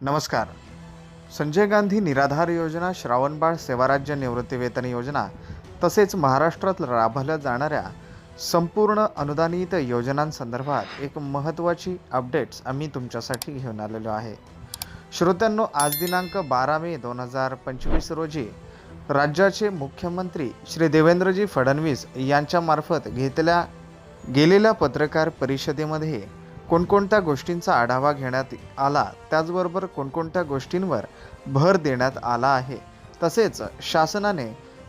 नमस्कार. संजय गांधी निराधार योजना श्रावणबाळ सेवाराज्य निवृत्तीवेतन योजना तसेच महाराष्ट्रात राबवल्या जाणाऱ्या संपूर्ण अनुदानित योजनांसंदर्भात एक महत्त्वाची अपडेट्स आम्ही तुमच्यासाठी घेऊन आलेलो आहे. श्रोत्यांनो आज दिनांक बारा मे दोन हजार पंचवीस रोजी राज्याचे मुख्यमंत्री श्री देवेंद्रजी फडणवीस यांच्यामार्फत घेतल्या गेलेल्या पत्रकार परिषदेमध्ये कोणकोणत्या गोष्टींचा आढावा घेण्यात आला त्याचबरोबर कोणकोणत्या गोष्टींवर भर देण्यात आला आहे. तसेच शासनाने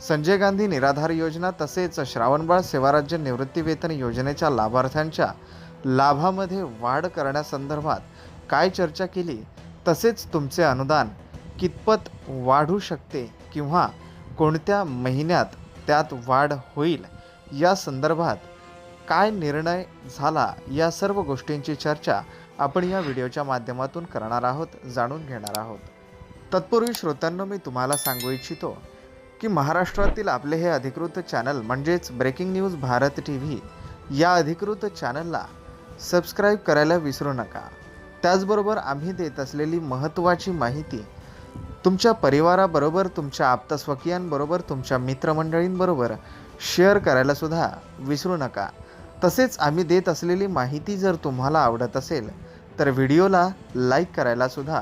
संजय गांधी निराधार योजना तसेच श्रावणबाळ सेवाराज्य निवृत्तीवेतन योजनेच्या लाभार्थ्यांच्या लाभामध्ये वाढ करण्यासंदर्भात काय चर्चा केली तसेच तुमचे अनुदान कितपत वाढू शकते किंवा कोणत्या महिन्यात त्यात वाढ होईल या संदर्भात काय निर्णय झाला या सर्व गोष्टींची चर्चा आपण या व्हिडिओच्या माध्यमातून करणार आहोत जाणून घेणार आहोत. तत्पूर्वी श्रोत्यांना मी तुम्हाला सांगू इच्छितो की महाराष्ट्रातील आपले हे अधिकृत चॅनल म्हणजेच breaking news Bharat T V या अधिकृत चॅनलला सबस्क्राईब करायला विसरू नका. त्याचबरोबर आम्ही देत असलेली महत्त्वाची माहिती तुमच्या परिवाराबरोबर तुमच्या आप्तस्वकीयांबरोबर तुमच्या मित्रमंडळींबरोबर शेअर करायलासुद्धा विसरू नका. तसेच आम्ही देत असलेली माहिती जर तुम्हाला आवडत असेल तर व्हिडिओला लाईक करायलासुद्धा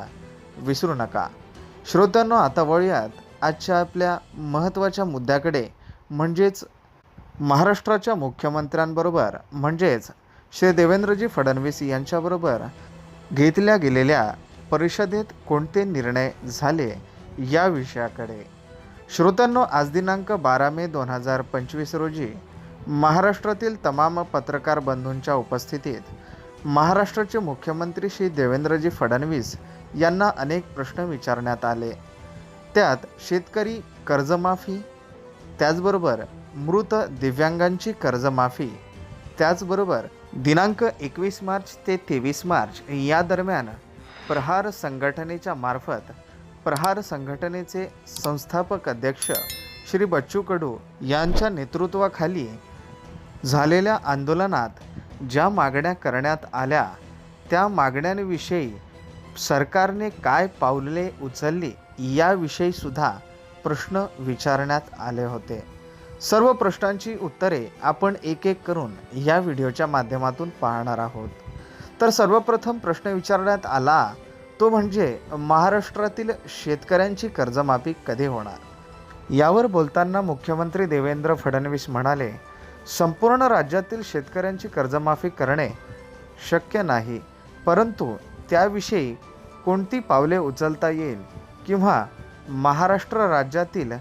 विसरू नका. श्रोत्यांनो आता वळूयात आजच्या आपल्या महत्त्वाच्या मुद्द्याकडे. म्हणजेच महाराष्ट्राच्या मुख्यमंत्र्यांबरोबर म्हणजेच श्री देवेंद्रजी फडणवीस यांच्याबरोबर घेतल्या गेलेल्या परिषदेत कोणते निर्णय झाले या विषयाकडे. श्रोत्यांनो आज दिनांक बारा मे दोन हजार पंचवीस रोजी महाराष्ट्रातील तमाम पत्रकार बंधूंच्या उपस्थितीत महाराष्ट्राचे मुख्यमंत्री श्री देवेंद्रजी फडणवीस यांना अनेक प्रश्न विचारण्यात आले. त्यात शेतकरी कर्जमाफी त्याचबरोबर मृत दिव्यांगांची कर्जमाफी त्याचबरोबर दिनांक एकवीस मार्च ते तेवीस मार्च या दरम्यान प्रहार संघटनेच्या मार्फत प्रहार संघटनेचे संस्थापक अध्यक्ष श्री बच्चू कडू यांच्या नेतृत्वाखाली झालेल्या आंदोलनात ज्या मागण्या करण्यात आल्या त्या मागण्यांविषयी सरकारने काय पावले उचलली याविषयी सुद्धा प्रश्न विचारण्यात आले होते. सर्व प्रश्नांची उत्तरे आपण एक एक करून या व्हिडिओच्या माध्यमातून पाहणार आहोत. तर सर्वप्रथम प्रश्न विचारण्यात आला तो म्हणजे महाराष्ट्रातील शेतकऱ्यांची कर्जमाफी कधी होणार? यावर बोलताना मुख्यमंत्री देवेंद्र फडणवीस म्हणाले संपूर्ण राज्यातील शेतकऱ्यांची कर्जमाफी करणे शक्य नाही परंतु त्याविषयी कोणती पावले उचलता येईल किंवा महाराष्ट्र राज्यातील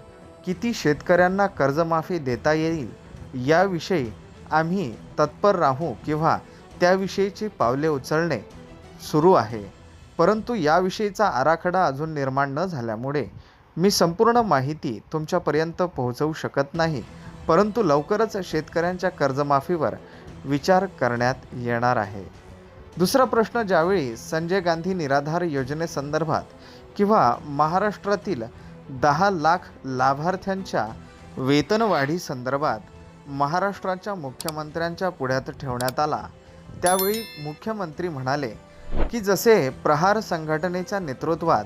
किती शेतकऱ्यांना कर्जमाफी देता येईल याविषयी आम्ही तत्पर राहू किंवा त्याविषयीची पावले उचलणे सुरू आहे. परंतु याविषयीचा आराखडा अजून निर्माण न झाल्यामुळे मी संपूर्ण माहिती तुमच्यापर्यंत पोहोचवू शकत नाही. परंतु लवकरच शेतकऱ्यांच्या कर्जमाफीवर विचार करण्यात येणार आहे. दुसरा प्रश्न ज्यावेळी संजय गांधी निराधार योजनेसंदर्भात किंवा महाराष्ट्रातील दहा लाख लाभार्थ्यांच्या वेतनवाढी संदर्भात महाराष्ट्राच्या मुख्यमंत्र्यांच्या पुढ्यात ठेवण्यात आला त्यावेळी मुख्यमंत्री म्हणाले की जसे प्रहार संघटनेच्या नेतृत्वात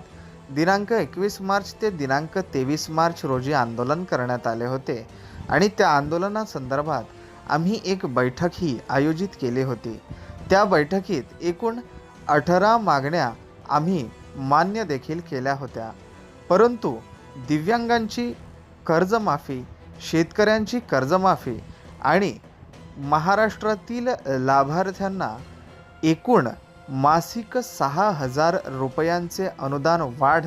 दिनांक एकवीस मार्च ते दिनांक तेवीस मार्च रोजी आंदोलन करण्यात आले होते आणि त्या आंदोलनासंदर्भात आम्ही एक बैठकही आयोजित केली होती. त्या बैठकीत एकूण अठरा मागण्या आम्ही मान्य देखील केल्या होत्या. परंतु दिव्यांगांची कर्जमाफी शेतकऱ्यांची कर्जमाफी आणि महाराष्ट्रातील लाभार्थ्यांना एकूण मासिक सहा हजार रुपयांचे अनुदान वाढ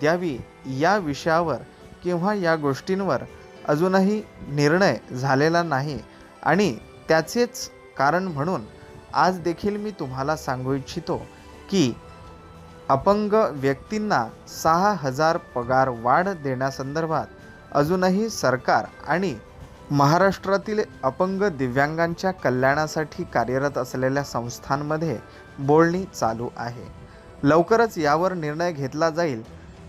द्यावी या विषयावर किंवा या गोष्टींवर अजूनही निर्णय झालेला नाही. आणि त्याचेच कारण म्हणून आज देखील मी तुम्हाला सांगू इच्छितो की अपंग व्यक्तींना सहा हजार पगार वाढ देण्यासंदर्भात अजूनही सरकार आणि महाराष्ट्रातील अपंग दिव्यांगांच्या कल्याणासाठी कार्यरत असलेल्या संस्थांमध्ये बोलणी चालू आहे. लवकरच यावर निर्णय घेतला जाईल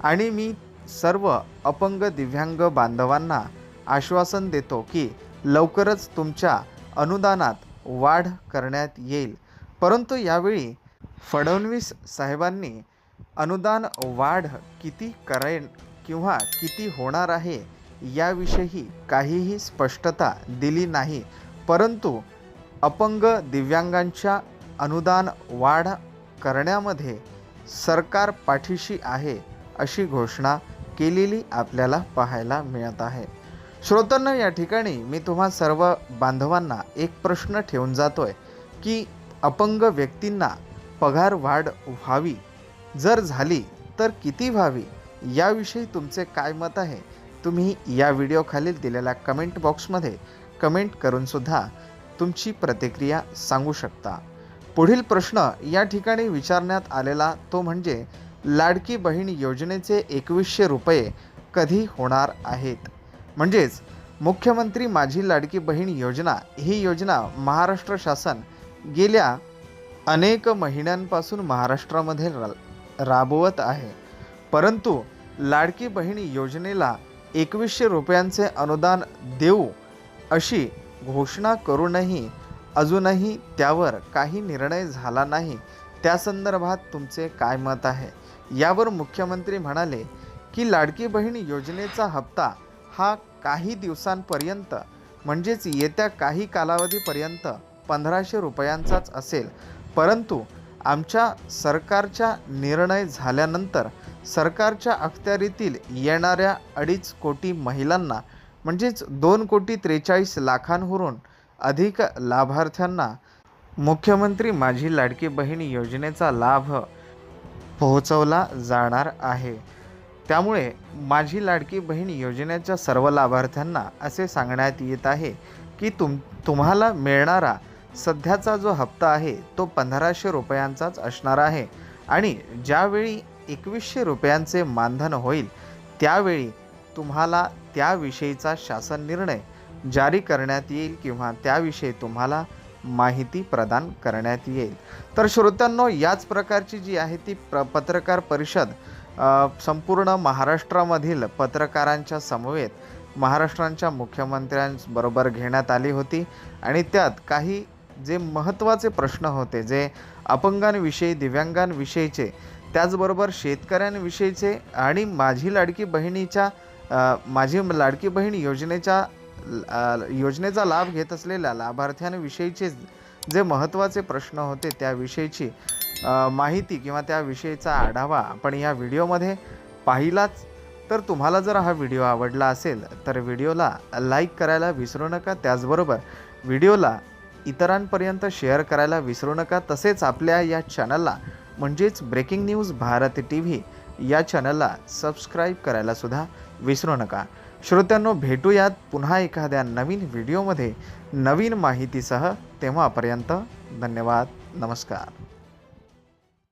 आणि मी सर्व अपंग दिव्यांग बांधवांना आश्वासन देतो की लवकरच तुमच्या अनुदानात वाढ करण्यात येईल. परंतु यावेळी फडणवीस साहेबांनी अनुदान वाढ किती करेन किंवा किती होणार आहे याविषयी काहीही स्पष्टता दिली नाही. परंतु अपंग दिव्यांगांच्या अनुदान वाढ करण्यामध्ये सरकार पाठीशी आहे अशी घोषणा केलेली आपल्याला पाहायला मिळत आहे. श्रोतांना या ठिकाणी मी तुम्हा सर्व बांधवांना एक प्रश्न ठेवून जातोय की अपंग व्यक्तींना पगार वाढ व्हावी जर झाली तर किती व्हावी याविषयी तुमचे काय मत आहे तुम्ही या व्हिडिओखालील दिलेल्या कमेंट बॉक्समध्ये कमेंट करूनसुद्धा तुमची प्रतिक्रिया सांगू शकता. पुढील प्रश्न या ठिकाणी विचारण्यात आलेला तो म्हणजे लाडकी बहीण योजनेचे एकवीसशे रुपये कधी होणार आहेत? म्हणजेच मुख्यमंत्री माझी लाडकी बहीण योजना ही योजना महाराष्ट्र शासन गेल्या अनेक महिन्यांपासून महाराष्ट्रामध्ये रा राबवत आहे. परंतु लाडकी बहीण योजनेला एकवीसशे रुपयांचे अनुदान देऊ अशी घोषणा करूनही अजूनही त्यावर काही निर्णय झाला नाही. त्या संदर्भात तुमचे काय मत आहे? यावर मुख्यमंत्री म्हणाले की लाडकी बहीण योजनेचा हप्ता हा काही दिवसांपर्यंत म्हणजेच येत्या काही कालावधीपर्यंत पंधराशे रुपयांचाच असेल. परंतु आमच्या सरकारच्या निर्णय झाल्यानंतर सरकारच्या अखत्यारीतील येणाऱ्या अडीच कोटी महिलांना म्हणजेच दोन कोटी त्रेचाळीस लाखांवरून अधिक लाभार्थ्यांना मुख्यमंत्री माझी लाडकी बहीण योजनेचा लाभ पोहोचवला जाणार आहे. त्यामुळे माझी लाडकी बहीण योजनेच्या सर्व लाभार्थ्यांना असे सांगण्यात येत आहे की तुम तुम्हाला मिळणारा सध्याचा जो हप्ता आहे तो पंधराशे रुपयांचाच असणार आहे. आणि ज्यावेळी एकवीसशे रुपयांचे मानधन होईल त्यावेळी तुम्हाला त्याविषयीचा शासन निर्णय जारी करण्यात येईल किंवा त्याविषयी तुम्हाला माहिती प्रदान करण्यात येईल. तर श्रोत्यांनो याच प्रकारची जी आहे ती प्र पत्रकार परिषद संपूर्ण महाराष्ट्रामधील पत्रकारांच्या समवेत महाराष्ट्रांच्या मुख्यमंत्र्यांबरोबर घेण्यात आली होती. आणि त्यात काही जे महत्त्वाचे प्रश्न होते जे अपंगांविषयी दिव्यांगांविषयीचे त्याचबरोबर शेतकऱ्यांविषयीचे आणि माझी लाडकी बहिणीच्या माझी लाडकी बहीण योजनेच्या योजनेचा लाभ घेत असलेल्या लाभार्थ्यांविषयीचे जे महत्त्वाचे प्रश्न होते त्याविषयीची माहिती किंवा त्याविषयीचा आढावा आपण या व्हिडिओमध्ये पाहिलाच. तर तुम्हाला जर हा व्हिडिओ आवडला असेल तर व्हिडिओला लाईक करायला विसरू नका. त्याचबरोबर व्हिडिओला इतरांपर्यंत शेअर करायला विसरू नका. तसेच आपल्या या चॅनलला म्हणजेच breaking news Bharat T V या चॅनलला सबस्क्राईब करायलासुद्धा विसरू नका. श्रोत्यांनो भेटूयात पुन्हा एखाद्या नवीन व्हिडिओमध्ये. नवीन माहितीसह तेव्हापर्यंत धन्यवाद. नमस्कार.